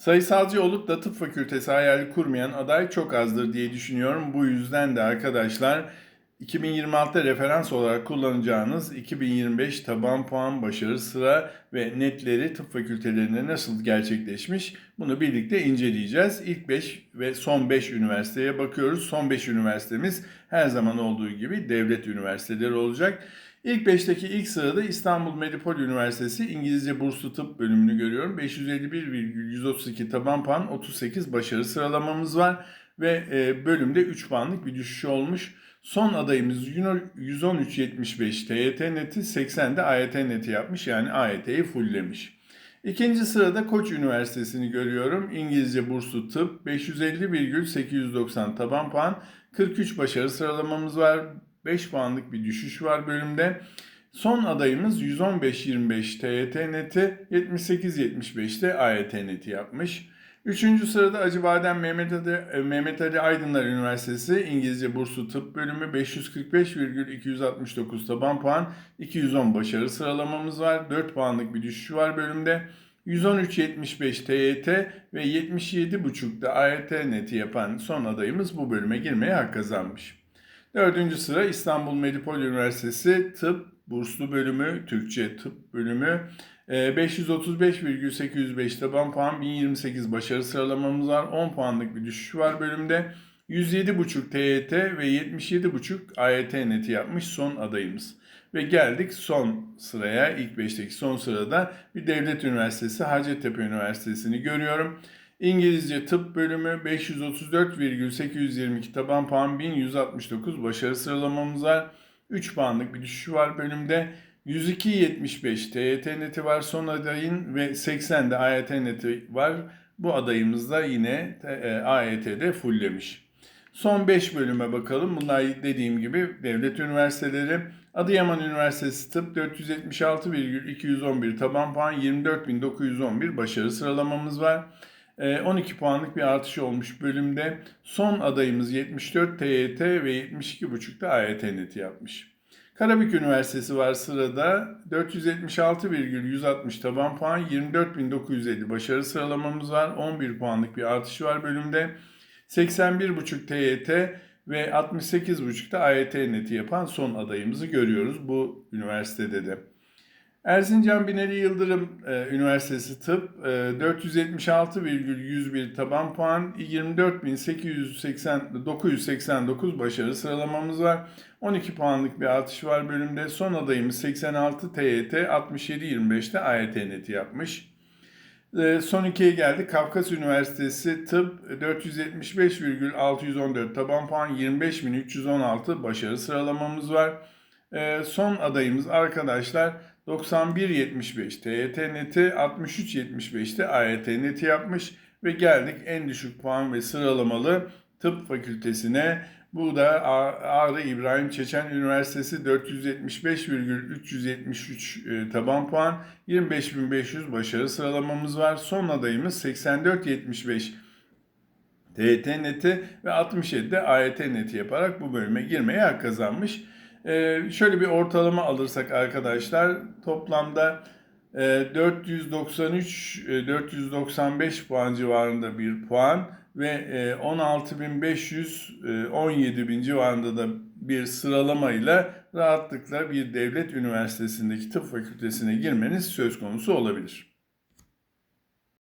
Sayısalcı olup da tıp fakültesi hayali kurmayan aday çok azdır diye düşünüyorum. Bu yüzden de arkadaşlar 2026'da referans olarak kullanacağınız 2025 taban puan başarı sıra ve netleri tıp fakültelerinde nasıl gerçekleşmiş bunu birlikte inceleyeceğiz. İlk 5 ve son 5 üniversiteye bakıyoruz. Son 5 üniversitemiz her zaman olduğu gibi devlet üniversiteleri olacak. İlk 5'teki ilk sırada İstanbul Medipol Üniversitesi İngilizce Burslu Tıp bölümünü görüyorum. 551,132 taban puan, 38 başarı sıralamamız var ve e, bölümde 3 puanlık bir düşüş olmuş. Son adayımız 113.75 TYT neti, 80 de AYT neti yapmış yani AYT'yi fulllemiş. İkinci sırada Koç Üniversitesi'ni görüyorum. İngilizce burslu tıp 550,890 taban puan, 43 başarı sıralamamız var. 5 puanlık bir düşüş var bölümde. Son adayımız 115-25 TYT neti, 78-75'te AYT neti yapmış. Üçüncü sırada Acıbadem Mehmet Ali, Mehmet Ali Aydınlar Üniversitesi İngilizce Burslu Tıp Bölümü 545,269 taban puan, 210 başarı sıralamamız var. 4 puanlık bir düşüş var bölümde. 113.75 TYT ve 77.5'da AYT neti yapan son adayımız bu bölüme girmeye hak kazanmış. Dördüncü sıra İstanbul Medipol Üniversitesi Tıp Burslu Bölümü, Türkçe Tıp Bölümü. 535,805 taban puan, 1028 başarı sıralamamız var. 10 puanlık bir düşüş var bölümde. 107,5 TYT ve 77,5 AYT neti yapmış son adayımız. Ve geldik son sıraya, ilk 5'teki son sırada bir devlet üniversitesi, Hacettepe Üniversitesi'ni görüyorum. İngilizce tıp bölümü 534,822 taban puan 1169 başarı sıralamamız var. 3 puanlık bir düşüşü var bölümde. 102.75 TYT neti var son adayın ve 80 de AYT neti var. Bu adayımız da yine e, AYT'de fulllemiş. Son 5 bölüme bakalım. Bunlar dediğim gibi devlet üniversiteleri. Adıyaman Üniversitesi Tıp 476,211 taban puan 24.911 başarı sıralamamız var. 12 puanlık bir artış olmuş bölümde. Son adayımız 74 TYT ve 72.5'da AYT neti yapmış. Karabük Üniversitesi var sırada. 476,160 taban puan, 24.950 başarı sıralamamız var. 11 puanlık bir artış var bölümde. 81.5 TYT ve 68.5'da AYT neti yapan son adayımızı görüyoruz bu üniversitede de. Erzincan Binali Yıldırım e, Üniversitesi Tıp e, 476,101 taban puan, 24.889 başarı sıralamamız var. 12 puanlık bir artış var bölümde. Son adayımız 86 TYT, 67.25'te AYT neti yapmış. E, son ikiye geldik. Kafkas Üniversitesi Tıp 475,614 taban puan, 25.316 başarı sıralamamız var. E, son adayımız arkadaşlar 91.75 TYT neti, 63.75'te AYT neti yapmış ve geldik en düşük puan ve sıralamalı tıp fakültesine. Bu da Ağrı İbrahim Çeçen Üniversitesi 475,373 e, taban puan, 25.500 başarı sıralamamız var. Son adayımız 84.75 TYT neti ve 67'de AYT neti yaparak bu bölüme girmeye hak kazanmış. Ee, şöyle bir ortalama alırsak arkadaşlar toplamda e, 493-495 puan civarında bir puan ve e, 16.500-17.000 civarında da bir sıralamayla rahatlıkla bir devlet üniversitesindeki tıp fakültesine girmeniz söz konusu olabilir.